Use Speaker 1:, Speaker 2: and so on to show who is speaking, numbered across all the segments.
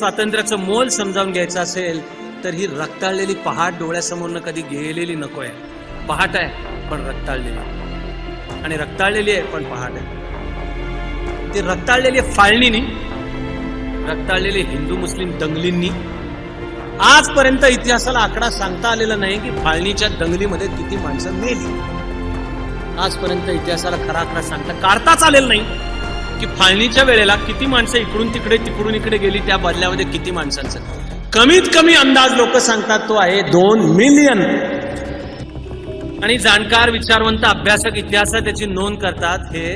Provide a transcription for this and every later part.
Speaker 1: स्वातंत्र्याचं मोल समजावून घ्यायचं असेल तर ही रक्ताळलेली पहाट डोळ्यासमोरनं कधी गेलेली नको आहे पहाट आहे पण रक्ताळलेली. आणि रक्ताळलेली आहे पण पहाट आहे. ती रक्ताळलेली आहे फाळणीनी रक्ताळलेली हिंदू मुस्लिम दंगलींनी. आजपर्यंत इतिहासाला आकडा सांगता आलेला नाही की फाळणीच्या दंगलीमध्ये किती माणसं मेली. आजपर्यंत इतिहासाला खरा आकडा सांगता काढताच आलेला नाही. की फाळणीच्या वेळेला किती माणसं इकडून तिकडे तिकडून इकडे गेली त्या बदल्यामध्ये किती माणसांचं? कमीत कमी अंदाज लोक सांगतात तो आहे दोन मिलियन आणि जाणकार विचारवंत अभ्यासक इतिहासात त्याची नोंद करतात हे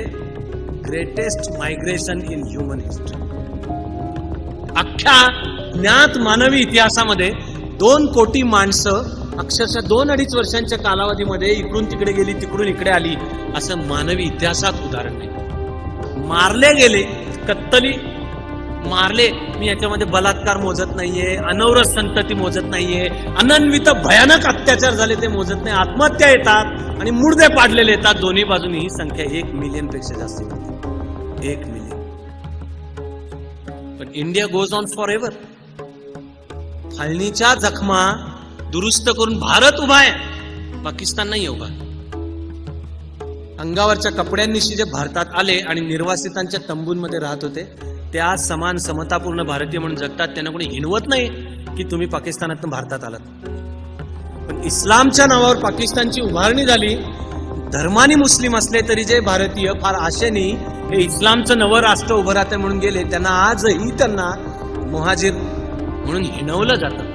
Speaker 1: greatest migration in human history अख्ख्या ज्ञात मानवी इतिहासामध्ये दोन कोटी माणसं अक्षरशः दोन अडीच वर्षांच्या कालावधीमध्ये इकडून तिकडे गेली तिकडून इकडे आली असं मानवी इतिहासात उदाहरण नाही मारले गेले कत्तली मारले. मी याच्यामध्ये बलात्कार मोजत नाहीये अनवरत संतती मोजत नाहीये अनन्वित भयानक अत्याचार झाले ते मोजत नाही. आत्महत्या येतात आणि मुर्दे पाडलेले येतात. दोन्ही बाजूनी ही संख्या एक मिलियनपेक्षा जास्त एक मिलियन पण India goes on forever फाळणीच्या जखमा दुरुस्त करून भारत उभा आहे. पाकिस्तान नाही उभा अंगावरच्या कपड्यांनिशी जे भारतात आले आणि निर्वासितांच्या तंबूंमध्ये राहत होते ते आज समान समतापूर्ण भारतीय म्हणून जगतात त्यांना कोणी हिणवत नाही की तुम्ही पाकिस्तानातून भारतात आलात. पण इस्लामच्या नावावर पाकिस्तानची उभारणी झाली धर्मानी मुस्लिम असले तरी जे भारतीय फार आशेने हे इस्लामचं नवं राष्ट्र उभं राहते म्हणून गेले त्यांना आजही त्यांना मुहाजीर म्हणून हिणवलं जातं.